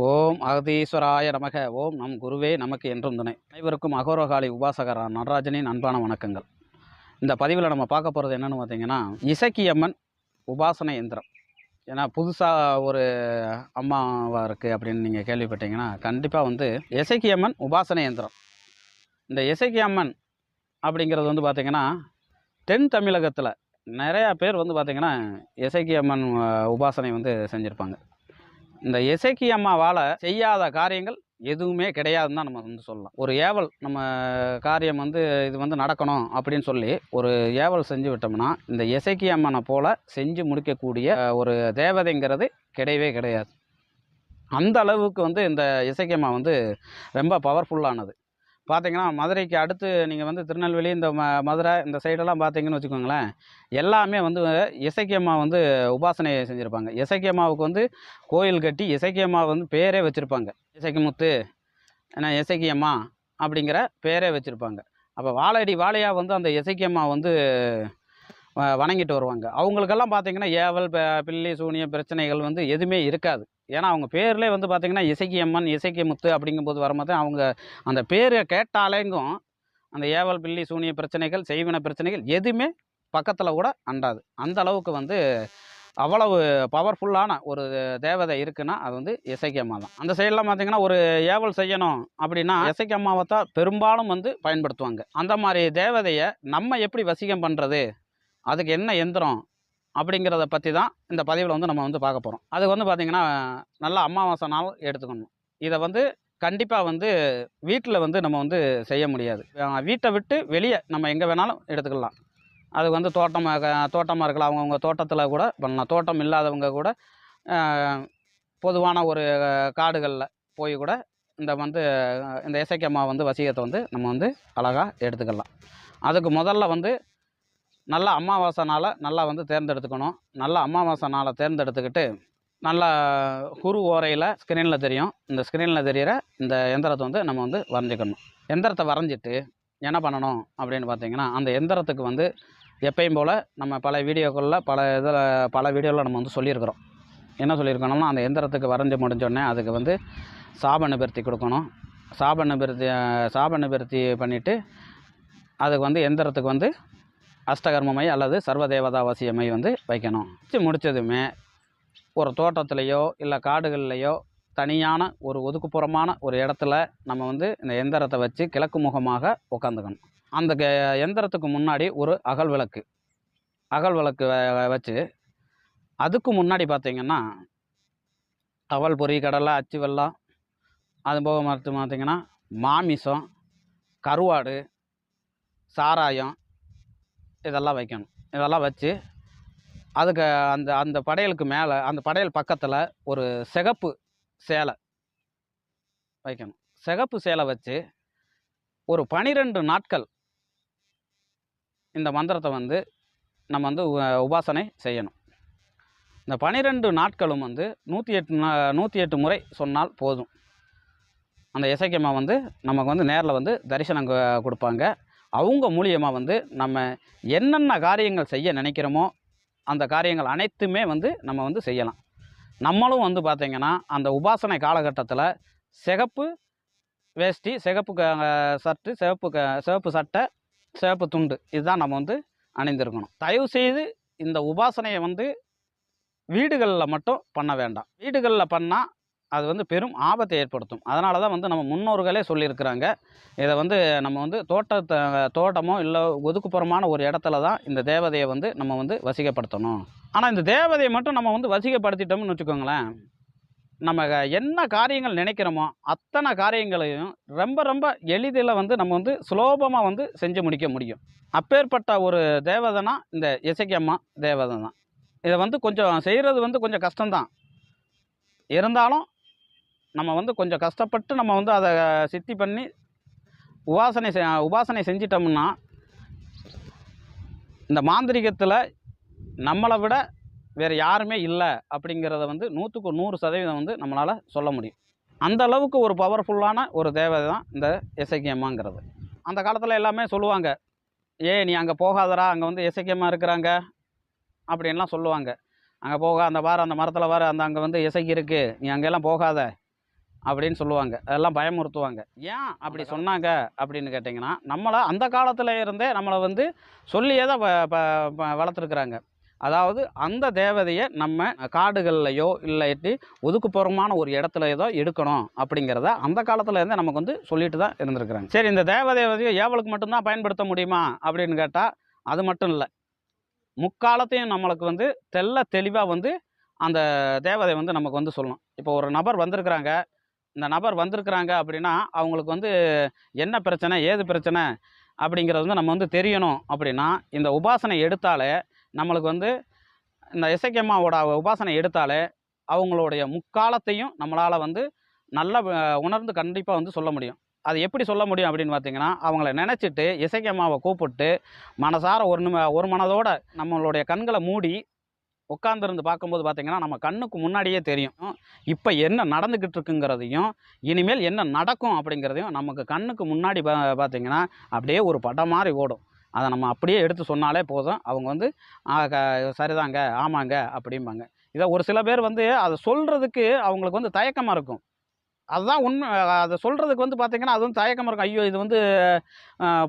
ஓம் அகதீஸ்வராய நமக ஓம் நம் குருவே நமக்கு என்றும் துணை. அனைவருக்கும் அகோரகாளி உபாசகரா நடராஜனின் அன்பான வணக்கங்கள். இந்த பதிவில் நம்ம பார்க்க போகிறது என்னென்னு பார்த்தீங்கன்னா இசக்கியம்மன் உபாசனை எந்திரம். ஏன்னா புதுசாக ஒரு அம்மாவாக இருக்குது அப்படின்னு நீங்கள் கேள்விப்பட்டீங்கன்னா கண்டிப்பாக வந்து இசக்கியம்மன் உபாசனை எந்திரம். இந்த இசக்கியம்மன் அப்படிங்கிறது வந்து பார்த்திங்கன்னா தென் தமிழகத்தில் நிறையா பேர் வந்து பார்த்திங்கன்னா இசக்கியம்மன் உபாசனை வந்து செஞ்சுருப்பாங்க. இந்த இசைக்கி அம்மாவால் செய்யாத காரியங்கள் எதுவுமே கிடையாதுன்னு தான் நம்ம வந்து சொல்லலாம். ஒரு ஏவல் நம்ம காரியம் வந்து இது வந்து நடக்கணும் அப்படின்னு சொல்லி ஒரு ஏவல் செஞ்சு விட்டோம்னா இந்த இசைக்கி அம்மனை போல் செஞ்சு முடிக்கக்கூடிய ஒரு தேவதைங்கிறது கிடையவே கிடையாது. அந்த அளவுக்கு வந்து இந்த இசைக்கி அம்மா வந்து ரொம்ப பவர்ஃபுல்லானது பார்த்தீங்கன்னா மதுரைக்கு அடுத்து நீங்கள் வந்து திருநெல்வேலி இந்த ம மதுரை இந்த சைடெல்லாம் பார்த்தீங்கன்னு வச்சுக்கோங்களேன் எல்லாமே வந்து இசைக்கியம்மா வந்து உபாசனை செஞ்சுருப்பாங்க. இசைக்கியம்மாவுக்கு வந்து கோயில் கட்டி இசைக்கியம்மா வந்து பேரே வச்சுருப்பாங்க. இசைக்குமுத்து ஏன்னா இசைக்கியம்மா அப்படிங்கிற பேரே வச்சுருப்பாங்க. அப்போ வாழையடி வாழையாக வந்து அந்த இசைக்கியம்மா வந்து வ- வணங்கிட்டு வருவாங்க. அவங்களுக்கெல்லாம் பார்த்தீங்கன்னா ஏவல் ப- பில்லி சூனிய பிரச்சனைகள் வந்து எதுவுமே இருக்காது. ஏன்னா அவங்க பேர்லேயே வந்து பார்த்திங்கன்னா இசைக்கு அம்மன் இசைக்கு முத்து அப்படிங்கும்போது வரும்போது அவங்க அந்த பேரை கேட்டாலேங்கும் அந்த ஏவல் பில்லி சூனிய பிரச்சனைகள் செய்வின பிரச்சனைகள் எதுவுமே பக்கத்தில் கூட அண்டாது. அந்த அளவுக்கு வந்து அவ்வளவு பவர்ஃபுல்லான ஒரு தேவதை இருக்குன்னா அது வந்து இசைக்கு அம்மா தான். அந்த சைடெலாம் பார்த்தீங்கன்னா ஒரு ஏவல் செய்யணும் அப்படின்னா இசைக்கு அம்மாவை தான் பெரும்பாலும் வந்து பயன்படுத்துவாங்க. அந்த மாதிரி தேவதையை நம்ம எப்படி வசிகம் பண்ணுறது அதுக்கு என்ன எந்திரம்? அப்படிங்கிறத பற்றி தான் இந்த பதிவில் வந்து நம்ம வந்து பார்க்க போகிறோம் அது வந்து பார்த்திங்கன்னா நல்ல அமாவாசை நாள் எடுத்துக்கணும். இதை வந்து கண்டிப்பாக வந்து வீட்டில் வந்து நம்ம வந்து செய்ய முடியாது. வீட்டை விட்டு வெளியே நம்ம எங்கே வேணாலும் எடுத்துக்கலாம். அது வந்து தோட்டமாக தோட்டமாக இருக்கலாம். அவங்கவுங்க தோட்டத்தில் கூட பண்ணலாம். தோட்டம் இல்லாதவங்க கூட பொதுவான ஒரு காடுகளில் போய் கூட இந்த வந்து இந்த இசைக்கம்மா வந்து வசியத்தை வந்து நம்ம வந்து அழகாக எடுத்துக்கலாம். அதுக்கு முதல்ல வந்து நல்ல அமாவாசை நாளை நல்லா வந்து தேர்ந்தெடுத்துக்கணும். நல்ல அமாவாசை நாளை தேர்ந்தெடுத்துக்கிட்டு நல்லா குறு ஓரையில் ஸ்க்ரீனில் தெரியும். இந்த ஸ்க்ரீனில் தெரிகிற இந்த எந்திரத்தை வந்து நம்ம வந்து வரைஞ்சிக்கணும். எந்திரத்தை வரைஞ்சிட்டு என்ன பண்ணணும் அப்படின்னு பார்த்தீங்கன்னா அந்த எந்திரத்துக்கு வந்து எப்பயும் போல் நம்ம பல வீடியோக்களில் பல இதில் பல வீடியோவில் நம்ம வந்து சொல்லியிருக்கிறோம். என்ன சொல்லியிருக்கணும்னா அந்த எந்திரத்துக்கு வரைஞ்சி முடிஞ்சோடனே அதுக்கு வந்து சாப நிபர்த்தி கொடுக்கணும். சாப நிபர்த்தி சாப நிபர்த்தி பண்ணிவிட்டு அதுக்கு வந்து எந்திரத்துக்கு வந்து அஷ்டகர்மமை அல்லது சர்வதேவதாவசியமை வந்து வைக்கணும். வச்சு முடித்ததுமே ஒரு தோட்டத்துலேயோ இல்லை காடுகள்லையோ தனியான ஒரு ஒதுக்குப்புறமான ஒரு இடத்துல நம்ம வந்து இந்த எந்திரத்தை வச்சு கிழக்கு முகமாக உட்காந்துக்கணும் அந்த எந்திரத்துக்கு முன்னாடி ஒரு அகல் விளக்கு. அகல் விளக்கு வச்சு அதுக்கு முன்னாடி பார்த்திங்கன்னா அவல் பொறி கடலை அச்சு வெல்லம் அது போக மறுத்து பார்த்திங்கன்னா மாமிசம் கருவாடு சாராயம் இதெல்லாம் வைக்கணும். இதெல்லாம் வச்சு அதுக்கு அந்த அந்த படையலுக்கு மேலே அந்த படையல் பக்கத்தில் ஒரு சிகப்பு சேலை வைக்கணும். சிகப்பு சேலை வச்சு ஒரு பனிரெண்டு நாட்கள் இந்த மந்திரத்தை வந்து நம்ம வந்து உ- உபாசனை செய்யணும். இந்த பனிரெண்டு நாட்களும் வந்து நூற்றி எட்டு நா- நூற்றி எட்டு முறை சொன்னால் போதும். அந்த இசைக்கம்மா வந்து நமக்கு வந்து நேரில் வந்து தரிசனம் கொடுப்பாங்க. அவங்க மூலியமாக வந்து நம்ம என்னென்ன காரியங்கள் செய்ய நினைக்கிறோமோ அந்த காரியங்கள் அனைத்துமே வந்து நம்ம வந்து செய்யலாம். நம்மளும் வந்து பார்த்திங்கன்னா அந்த உபாசனை காலகட்டத்தில் சிகப்பு வேஷ்டி சிகப்பு க- சட்டு சிவப்பு க சிவப்பு சட்டை சிவப்பு துண்டு இதுதான் நம்ம வந்து அணிந்திருக்கணும். தயவு செய்து இந்த உபாசனையை வந்து வீடுகளில் மட்டும் பண்ண வேண்டாம். வீடுகளில் பண்ணால் அது வந்து பெரும் ஆபத்தை ஏற்படுத்தும். அதனால தான் வந்து நம்ம முன்னோர்களே சொல்லியிருக்கிறாங்க. இதை வந்து நம்ம வந்து தோட்டத்தை தோட்டமோ இல்லை ஒதுக்குப்புறமான ஒரு இடத்துல தான் இந்த தேவதையை வந்து நம்ம வந்து வசிக்கப்படுத்தணும். ஆனால் இந்த தேவதையை மட்டும் நம்ம வந்து வசிக்கப்படுத்திட்டோம்னு வச்சுக்கோங்களேன். நம்ம என்ன காரியங்கள் நினைக்கிறோமோ அத்தனை காரியங்களையும் ரொம்ப ரொம்ப எளிதில் வந்து நம்ம வந்து சுலோபமாக வந்து செஞ்சு முடிக்க முடியும். அப்பேற்பட்ட ஒரு தேவதைனா இந்த இசைக்கம்மா தேவதை தான் இதை வந்து கொஞ்சம் செய்கிறது வந்து கொஞ்சம் கஷ்டம்தான். இருந்தாலும் நம்ம வந்து கொஞ்சம் கஷ்டப்பட்டு நம்ம வந்து அதை சித்தி பண்ணி உபாசனை செ உபாசனை செஞ்சிட்டோம்னா இந்த மாந்திரிகத்தில் நம்மளை விட வேறு யாருமே இல்லை அப்படிங்கிறத வந்து நூற்றுக்கு நூறு சதவீதம் வந்து நம்மளால் சொல்ல முடியும். அந்த அளவுக்கு ஒரு பவர்ஃபுல்லான ஒரு தேவை தான் இந்த இசைக்கியம்மாங்கிறது அந்த காலத்தில் எல்லாமே சொல்லுவாங்க ஏ நீ அங்கே போகாதடா அங்கே வந்து இசைக்கியம்மா இருக்கிறாங்க அப்படின்லாம் சொல்லுவாங்க. அங்கே போக அந்த வார அந்த மரத்தில் வர அந்த அங்கே வந்து இசைக்கு இருக்குது நீ அங்கெல்லாம் போகாத. அப்படின்னு சொல்லுவாங்க. அதெல்லாம் பயமுறுத்துவாங்க. ஏன் அப்படி சொன்னாங்க அப்படின்னு கேட்டிங்கன்னா நம்மளை அந்த காலத்தில் இருந்தே நம்மளை வந்து சொல்லியே தான் வளர்த்துருக்குறாங்க. அதாவது அந்த தேவதையை நம்ம காடுகள்லையோ இல்லாட்டி ஒதுக்குப்புறமான ஒரு இடத்துல ஏதோ எடுக்கணும் அப்படிங்கிறத அந்த காலத்துல இருந்தே நமக்கு வந்து சொல்லிட்டு தான் இருந்திருக்கிறாங்க. சரி இந்த தேவதையை ஏவலுக்கு மட்டும்தான் பயன்படுத்த முடியுமா அப்படின்னு கேட்டால் அது மட்டும் இல்லை. முக்காலத்தையும் நம்மளுக்கு வந்து தெள்ள தெளிவாக வந்து அந்த தேவதை வந்து நமக்கு வந்து சொல்லணும். இப்போ ஒரு நபர் வந்திருக்கிறாங்க. இந்த நபர் வந்திருக்கிறாங்க அப்படின்னா அவங்களுக்கு வந்து என்ன பிரச்சனை ஏது பிரச்சனை அப்படிங்கிறது வந்து நம்ம வந்து தெரியணும். அப்படின்னா இந்த உபாசனை எடுத்தாலே நம்மளுக்கு வந்து இந்த இசைக்கம்மாவோட உபாசனை எடுத்தாலே அவங்களுடைய முக்காலத்தையும் நம்மளால் வந்து நல்லா உணர்ந்து கண்டிப்பாக வந்து சொல்ல முடியும். அது எப்படி சொல்ல முடியும் அப்படின்னு பார்த்தீங்கன்னா அவங்கள நினச்சிட்டு இசைக்கம்மாவை கூப்பிட்டு மனசார ஒரு நிம ஒரு மனதோட நம்மளுடைய கண்களை மூடி உட்காந்துருந்து பார்க்கும்போது பார்த்தீங்கன்னா நம்ம கண்ணுக்கு முன்னாடியே தெரியும். இப்போ என்ன நடந்துக்கிட்டு இருக்குங்கிறதையும் இனிமேல் என்ன நடக்கும் அப்படிங்கிறதையும் நமக்கு கண்ணுக்கு முன்னாடி பா பார்த்தீங்கன்னா அப்படியே ஒரு படம் மாதிரி ஓடும். அதை நம்ம அப்படியே எடுத்து சொன்னாலே போதும். அவங்க வந்து சரிதாங்க ஆமாங்க அப்படிம்பாங்க. இதை ஒரு சில பேர் வந்து அதை சொல்கிறதுக்கு அவங்களுக்கு வந்து தயக்கமாக இருக்கும். அதுதான் உண்மை. அதை சொல்கிறதுக்கு வந்து பார்த்திங்கன்னா அது வந்து தயக்கமாக இருக்கும். ஐயோ இது வந்து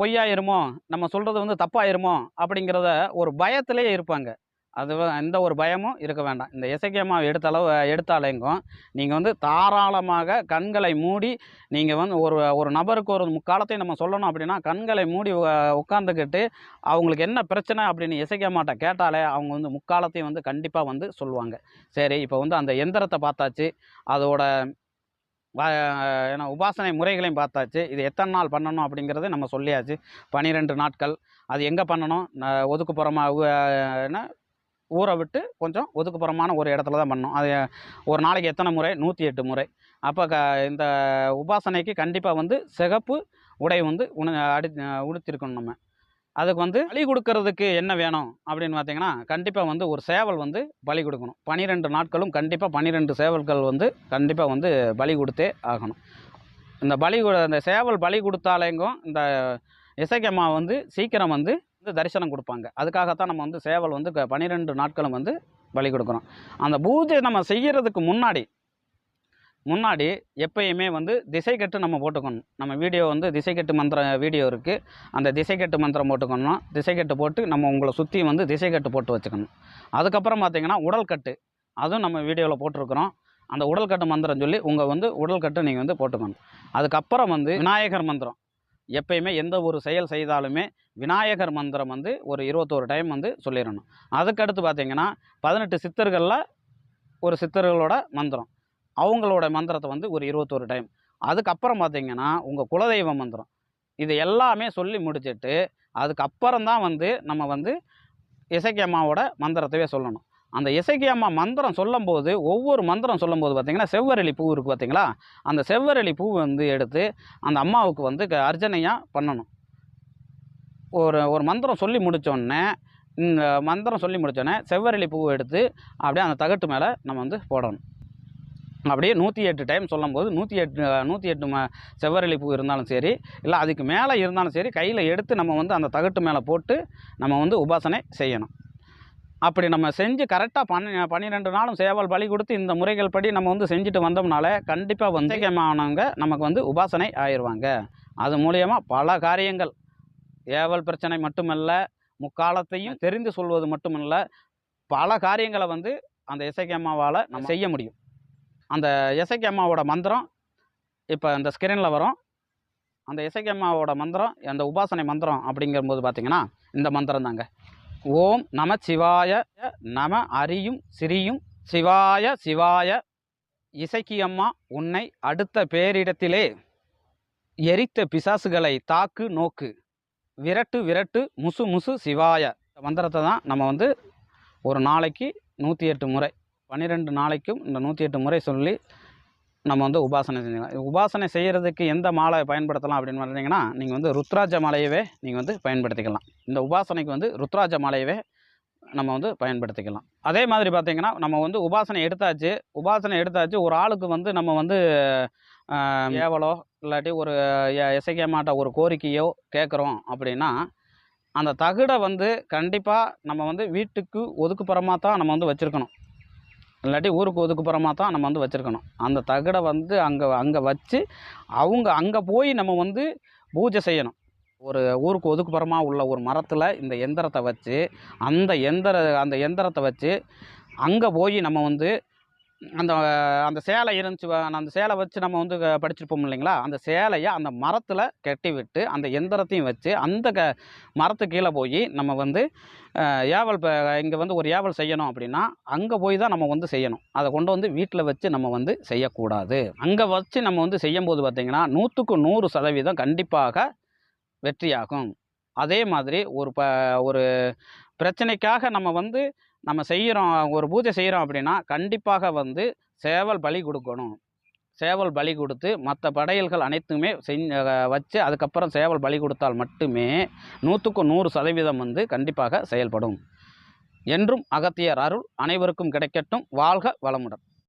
பொய்யாயிருமோ? நம்ம சொல்கிறது வந்து தப்பாயிருமோ? அப்படிங்கிறத ஒரு பயத்திலே இருப்பாங்க. அது எந்த ஒரு பயமும் இருக்க வேண்டாம். இந்த இசைக்கியமாக எடுத்த அளவு எடுத்தாலேங்கும் நீங்கள் வந்து தாராளமாக கண்களை மூடி நீங்கள் வந்து ஒரு ஒரு நபருக்கு ஒரு முக்காலத்தையும் நம்ம சொல்லணும் அப்படின்னா கண்களை மூடி உட்காந்துக்கிட்டு அவங்களுக்கு என்ன பிரச்சனை அப்படின்னு இசைக்கியமாட்ட கேட்டாலே அவங்க வந்து முக்காலத்தையும் வந்து கண்டிப்பாக வந்து சொல்லுவாங்க. சரி இப்போ வந்து அந்த எந்திரத்தை பார்த்தாச்சு அதோட ஏன்னா உபாசனை முறைகளையும் பார்த்தாச்சு இது எத்தனை நாள் பண்ணணும் அப்படிங்கிறத நம்ம சொல்லியாச்சு. பன்னிரெண்டு நாட்கள் அது எங்கே பண்ணணும்? ந- ஒதுக்குப்புறமாக என்ன? ஊரை விட்டு கொஞ்சம் ஒதுக்குப்புறமான ஒரு இடத்துல தான் பண்ணணும். அது ஒரு நாளைக்கு எத்தனை முறை? நூற்றி எட்டு முறை. அப்போ க இந்த உபாசனைக்கு கண்டிப்பாக வந்து சிகப்பு உடை வந்து உண அடி உடுத்திருக்கணும் நம்ம. அதுக்கு வந்து பலி கொடுக்கறதுக்கு என்ன வேணும் அப்படின்னு பார்த்தீங்கன்னா கண்டிப்பாக வந்து ஒரு சேவல் வந்து பலி கொடுக்கணும். பனிரெண்டு நாட்களும் கண்டிப்பாக பனிரெண்டு சேவல்கள் வந்து கண்டிப்பாக வந்து பலி கொடுத்தே ஆகணும். இந்த பலி கொடு- இந்த சேவல் பலி கொடுத்தாலேங்கும் இந்த இசைக்கம்மா வந்து சீக்கிரம் வந்து வந்து தரிசனம் கொடுப்பாங்க. அதுக்காகத்தான் நம்ம வந்து சேவல் வந்து க- பன்னிரெண்டு நாட்களும் வந்து பலி கொடுக்குறோம். அந்த பூஜை நம்ம செய்கிறதுக்கு முன்னாடி முன்னாடி எப்பயுமே வந்து திசை கட்டு நம்ம போட்டுக்கணும். நம்ம வீடியோ வந்து திசை கட்டு மந்திர வீடியோ இருக்குது அந்த திசை கட்டு மந்திரம் போட்டுக்கணும் திசை கட்டு போட்டு நம்ம உங்களை சுற்றி வந்து திசை கட்டு போட்டு வச்சுக்கணும். அதுக்கப்புறம் பார்த்திங்கன்னா உடல் கட்டு அதுவும் நம்ம வீடியோவில் போட்டிருக்கிறோம். அந்த உடல் கட்டு மந்திரம் சொல்லி உங்கள் வந்து உடல் கட்டு நீங்கள் வந்து போட்டுக்கணும். அதுக்கப்புறம் வந்து விநாயகர் மந்திரம். எப்பயுமே எந்த ஒரு செயல் செய்தாலுமே விநாயகர் மந்திரம் வந்து ஒரு இருபத்தோரு டைம் வந்து சொல்லிடணும். அதுக்கடுத்து பார்த்தீங்கன்னா பதினெட்டு சித்தர்களில் ஒரு சித்தர்களோட மந்திரம். அவங்களோட மந்திரத்தை வந்து ஒரு இருபத்தோரு டைம் அதுக்கப்புறம் பார்த்திங்கன்னா உங்கள் குலதெய்வ மந்திரம். இது எல்லாமே சொல்லி முடிச்சுட்டு அதுக்கப்புறம் தான் வந்து நம்ம வந்து இசைக்கி அம்மாவோட மந்திரத்தையே சொல்லணும். அந்த இசைக்கி அம்மா மந்திரம் சொல்லும்போது ஒவ்வொரு மந்திரம் சொல்லும்போது பார்த்திங்கன்னா செவ்வரளி பூ இருக்குது பார்த்தீங்களா? அந்த செவ்வரளி பூ வந்து எடுத்து அந்த அம்மாவுக்கு வந்து க- அர்ச்சனையாக பண்ணணும். ஒரு ஒரு மந்திரம் சொல்லி முடித்தோடனே இந்த மந்திரம் சொல்லி முடித்தோடனே செவ்வரளி பூவை எடுத்து அப்படியே அந்த தகட்டு மேலே நம்ம வந்து போடணும். அப்படியே நூற்றி எட்டு டைம் சொல்லும்போது நூற்றி எட்டு நூற்றி எட்டு ம செவ்வரளி பூ இருந்தாலும் சரி இல்லை அதுக்கு மேலே இருந்தாலும் சரி கையில் எடுத்து நம்ம வந்து அந்த தகட்டு மேலே போட்டு நம்ம வந்து உபாசனை செய்யணும். அப்படி நம்ம செஞ்சு கரெக்டாக பன்னி பன்னிரெண்டு நாளும் சேவல் பலி கொடுத்து இந்த முறைகள் படி நம்ம வந்து செஞ்சுட்டு வந்தோம்னாலே கண்டிப்பாக வந்து இசைக்கமானவங்க நமக்கு வந்து உபாசனை ஆயிடுவாங்க. அது மூலியமாக பல காரியங்கள். ஏவல் பிரச்சனை மட்டுமல்ல முக்காலத்தையும் தெரிந்து சொல்வது மட்டுமல்ல பல காரியங்களை வந்து அந்த இசைக்கு அம்மாவால் நம்ம செய்ய முடியும். அந்த இசைக்கு அம்மாவோட மந்திரம் இப்போ இந்த ஸ்கிரீனில் வரும். அந்த இசைக்கு அம்மாவோட மந்திரம் அந்த உபாசனை மந்திரம் அப்படிங்கும்போது பார்த்தீங்கன்னா இந்த மந்திரம் தாங்க ஓம் நம சிவாய நம அரியும் சிரியும் சிவாய சிவாய. இசைக்கு அம்மா உன்னை அடுத்த பேரிடத்திலே எரித்த பிசாசுகளை தாக்கு நோக்கு. விரட்டு விரட்டு முசு முசு சிவாய. மந்திரத்தை தான் நம்ம வந்து ஒரு நாளைக்கு நூற்றி எட்டு முறை பன்னிரெண்டு நாளைக்கும் இந்த நூற்றி எட்டு முறை சொல்லி நம்ம வந்து உபாசனை செஞ்சுக்கலாம். உபாசனை செய்கிறதுக்கு எந்த மாலை பயன்படுத்தலாம் அப்படின்னு பார்த்தீங்கன்னா நீங்கள் வந்து ருத்ராஜ மாலையவே நீங்கள் வந்து பயன்படுத்திக்கலாம். இந்த உபாசனைக்கு வந்து ருத்ராஜ மாலையவே நம்ம வந்து பயன்படுத்திக்கலாம். அதே மாதிரி பார்த்தீங்கன்னா நம்ம வந்து உபாசனை எடுத்தாச்சு உபாசனை எடுத்தாச்சு ஒரு ஆளுக்கு வந்து நம்ம வந்து ஏவலோ இல்லாட்டி ஒரு இசைக்க மாட்ட ஒரு கோரிக்கையோ கேட்குறோம் அப்படின்னா அந்த தகுடை வந்து கண்டிப்பாக நம்ம வந்து வீட்டுக்கு ஒதுக்குப்புறமாக தான் நம்ம வந்து வச்சுருக்கணும். இல்லாட்டி ஊருக்கு ஒதுக்குப்புறமா தான் நம்ம வந்து வச்சுருக்கணும். அந்த தகடை வந்து அங்கே அங்கே வச்சு அவங்க அங்கே போய் நம்ம வந்து பூஜை செய்யணும். ஒரு ஊருக்கு ஒதுக்குப்புறமா உள்ள ஒரு மரத்தில் இந்த எந்திரத்தை வச்சு அந்த எந்திர அந்த எந்திரத்தை வச்சு அங்கே போய் நம்ம வந்து அந்த அந்த சேலை இருந்துச்சு அந்த சேலை வச்சு நம்ம வந்து க- படிச்சிருப்போம் இல்லைங்களா? அந்த சேலையை அந்த மரத்தில் கட்டி விட்டு அந்த எந்திரத்தையும் வச்சு அந்த க மரத்து கீழே போய் நம்ம வந்து ஏவல் இப்போ இங்கே வந்து ஒரு ஏவல் செய்யணும் அப்படின்னா அங்கே போய் தான் நம்ம வந்து செய்யணும். அதை கொண்டு வந்து வீட்டில் வச்சு நம்ம வந்து செய்யக்கூடாது. அங்கே வச்சு நம்ம வந்து செய்யும்போது பார்த்திங்கன்னா நூற்றுக்கு நூறு சதவீதம் கண்டிப்பாக வெற்றியாகும். அதே மாதிரி ஒரு ப ஒரு பிரச்சனைக்காக நம்ம வந்து நம்ம செய்கிறோம் ஒரு பூஜை செய்கிறோம் அப்படின்னா கண்டிப்பாக வந்து சேவல் பலி கொடுக்கணும். சேவல் பலி கொடுத்து மற்ற படையல்கள் அனைத்துமே செஞ்ச வச்சு அதுக்கப்புறம் சேவல் பலி கொடுத்தால் மட்டுமே நூற்றுக்கு நூறு சதவீதம் வந்து கண்டிப்பாக செயல்படும். என்றும் அகத்தியர் அருள் அனைவருக்கும் கிடைக்கட்டும். வாழ்க வளமுடன்.